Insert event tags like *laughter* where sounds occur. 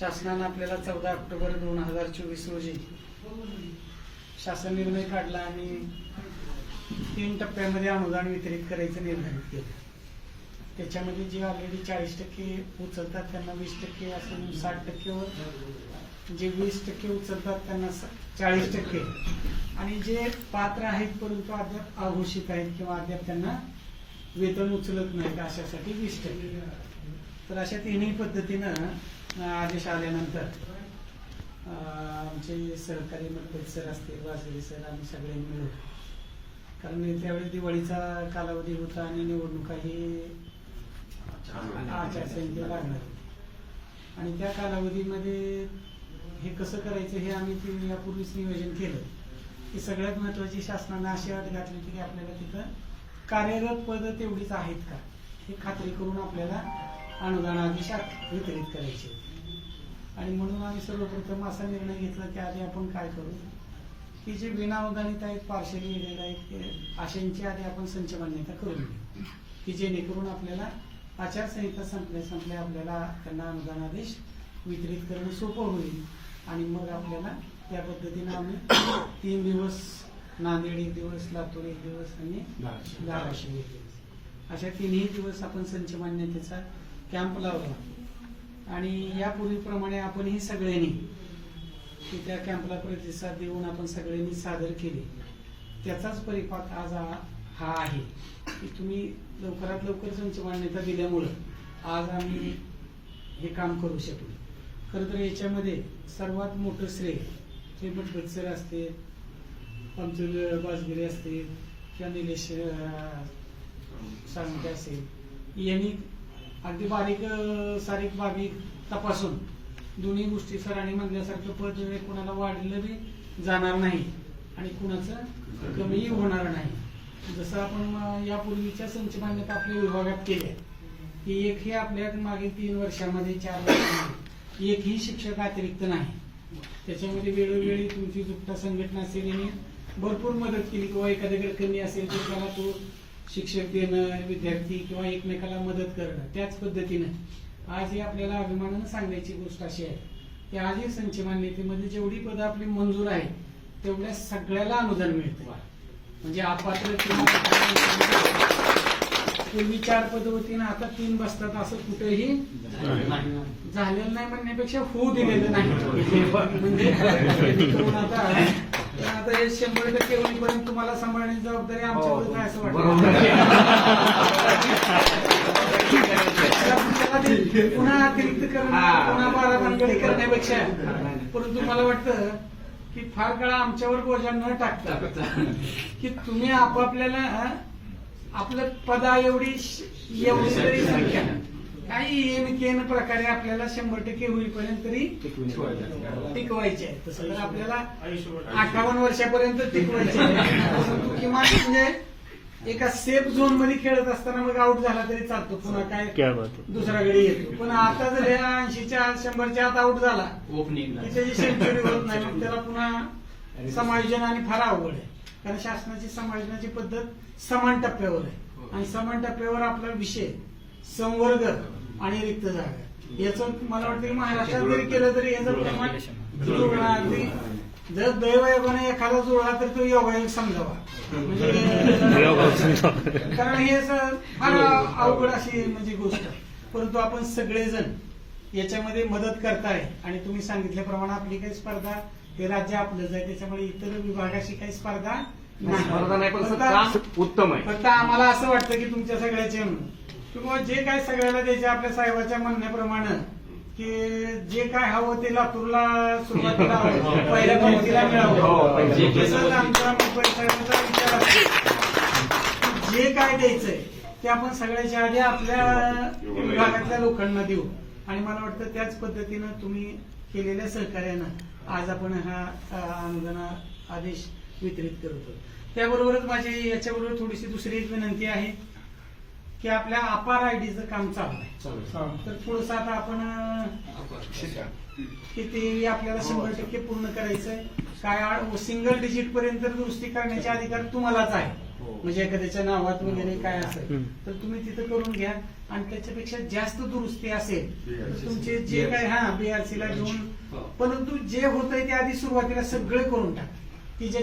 शासनानं आपल्याला चौदा ऑक्टोबर दोन हजार चोवीस रोजी शासन निर्णय काढला आणि तीन टप्प्यामध्ये अनुदान वितरित करायचं निर्धारित केलं. त्याच्यामध्ये जे ऑलरेडी चाळीस टक्के उचलतात त्यांना वीस टक्के असं साठ टक्केवर जे वीस टक्के उचलतात त्यांना चाळीस टक्के. आणि जे पात्र आहेत परंतु अद्याप अघोषित आहेत किंवा अद्याप त्यांना वेतन उचलत नाहीत अशासाठी वीस टक्के. तर अशा तिन्ही पद्धतीनं आदेश आल्यानंतर आमचे सहकारी मतभेद सर असतील वासरी सर आम्ही सगळे मिळून. कारण त्यावेळी दिवाळीचा कालावधी होता आणि निवडणुकाही आचारसंहिता लागणार. होती. आणि त्या कालावधीमध्ये हे कसं करायचं हे आम्ही ते यापूर्वीच नियोजन केलं. की सगळ्यात महत्वाची शासनानं अशी अट घातली होती की आपल्याला तिथं कार्यरत पद तेवढीच आहेत का? ही खात्री करून आपल्याला अनुदान आदेश वितरित करायचे आणि म्हणून आम्ही सर्वप्रथम असा निर्णय घेतला की आधी आपण काय करू? की जे विनाअनुदानित आहेत पार्शली एडेड आहेत अशांची आधी आपण संच मान्यता करून घेऊ. की जेणेकरून आपल्याला आचारसंहिता संपल्या संपल्या आपल्याला त्यांना अनुदान आदेश वितरित करणं सोपं होईल. आणि मग आपल्याला त्या पद्धतीनं आम्ही तीन दिवस नांदेड एक दिवस लातूर एक दिवस आणि धाराशिव. एक दिवस अशा तिन्ही दिवस आपण संच मान्यतेचा कॅम्प लावला. आणि यापूर्वीप्रमाणे आपण ही सगळ्यांनी की त्या कॅम्पला प्रतिसाद देऊन आपण सगळ्यांनी सादर केले. त्याचाच परिपाक आज हा हा आहे. की तुम्ही लवकरात लवकर संच मान्यता दिल्यामुळं आज आम्ही हे काम करू शकलो. खरं तर याच्यामध्ये सर्वात मोठं श्रेय हे भटभट असते आमचे बाजगिरे असतील किंवा निलेश सांगते असेल. यांनी अगदी बारीक सारीक बाबी तपासून दोन्ही गोष्टी सरांनी म्हणल्यासारखं पद कुणाला वाढलं बी जाणार नाही आणि कुणाचं कमीही होणार नाही. जसं आपण यापूर्वीच्या संच मान्यता आपल्या विभागात केल्या. की एक ही आपल्या मागील तीन वर्षामध्ये चार वर्षामध्ये. एकही शिक्षक अतिरिक्त नाही. त्याच्यामध्ये वेळोवेळी तुमची दुपटा संघटना असेल यांनी भरपूर मदत केली किंवा एखाद्याकडे कमी असेल तर त्याला तो शिक्षक देणं विद्यार्थी किंवा एकमेकाला मदत करणं त्याच पद्धतीनं आज ही आपल्याला अभिमानानं सांगायची गोष्ट अशी आहे की आज ही संच मान्यतेमध्ये जेवढी पदं आपली मंजूर आहेत तेवढ्या सगळ्याला अनुदान मिळतं म्हणजे अपात्र पूर्वी चार पद होती ना आता तीन बसतात असं कुठेही झालेलं नाही म्हणण्यापेक्षा होऊ दिलेलं नाही. म्हणजे आता आता आता हे शंभर टक्के होईपर्यंत तुम्हाला सांभाळण्याची जबाबदारी आमच्यावर आहे असं वाटतं? *laughs* पुन्हा अतिरिक्त करणं पुन्हा बाराबंदी करण्यापेक्षा. परंतु मला वाटतं की फार काळ आमच्यावर बोजा न टाकता की तुम्ही आपापल्याला आपलं पदा एवढी एवढी तरी संख्या. काही येन केन प्रकारे आपल्याला शंभर टक्के होईपर्यंत तरी टिकवायचे. आहे तसं तर आपल्याला अठ्ठावन्न वर्षापर्यंत टिकवायचे आहे. किमान म्हणजे एका सेफ झोनमध्ये खेळत असताना मग आउट झाला तरी चालतो. पुन्हा काय है. दुसरा गडी येतो. पण आता जर ह्या ऐंशीच्या शंभरच्या आत आउट झाला ओपनिंग की त्याची सेंचुरी होत नाही मग त्याला पुन्हा समायोजन आणि फार अवघड आहे. कारण शासनाची समायोजनाची पद्धत समान टप्प्यावर आहे. आणि समान टप्प्यावर आपला विषय संवर्ग आणि रिक्त जागा याचं मला वाटतं की महाराष्ट्रात जरी केलं तरी याचं प्रमाण जुळणं अगदी जर दैवयोगाने एखादा जुळला तर तो योगायोग समजावा. म्हणजे कारण हे फार अवघड अशी म्हणजे गोष्ट. परंतु आपण सगळेजण याच्यामध्ये मदत करताय आणि तुम्ही सांगितल्याप्रमाणे आपली काही स्पर्धा हे राज्य आपलंच आहे त्याच्यामुळे इतर विभागाशी काही स्पर्धा स्पर्धा नाही पण उत्तम आहे. फक्त आम्हाला असं वाटतं की तुमच्या सगळ्याचे किंवा जे काय सगळ्याला द्यायचे आपल्या साहेबाच्या म्हणण्याप्रमाणे की जे काय हवं ते लातूरला सुरुवातीला हवं. पहिल्या पंक्तीला हो, मिळावं. तसंच मुंबई साहेबांचा विचार असतो जे काय द्यायचंय ते आपण सगळ्याच्या आधी आपल्या विभागातल्या लोकांना देऊ. आणि मला वाटतं त्याच पद्धतीनं तुम्ही केलेल्या सहकार्यानं आज आपण हा अनुदान आदेश वितरित करतो त्याबरोबरच माझी याच्याबरोबर थोडीशी दुसरी एक विनंती आहे. की आपल्या अपार आयडीचं काम चालू आहे चालेल. तर पुढचं आता आपण किती आपल्याला शंभर टक्के पूर्ण करायचंय काय सिंगल डिजिट पर्यंत दुरुस्ती करण्याचे अधिकार तुम्हालाच आहे हो. म्हणजे एखाद्याच्या नावात वगैरे काय असेल. तर तुम्ही तिथं करून घ्या आणि त्याच्यापेक्षा जास्त दुरुस्ती असेल. तुमचे जे काय हा बीआरसी ला घेऊन परंतु जे होतंय ते आधी सुरुवातीला सगळं करून टाका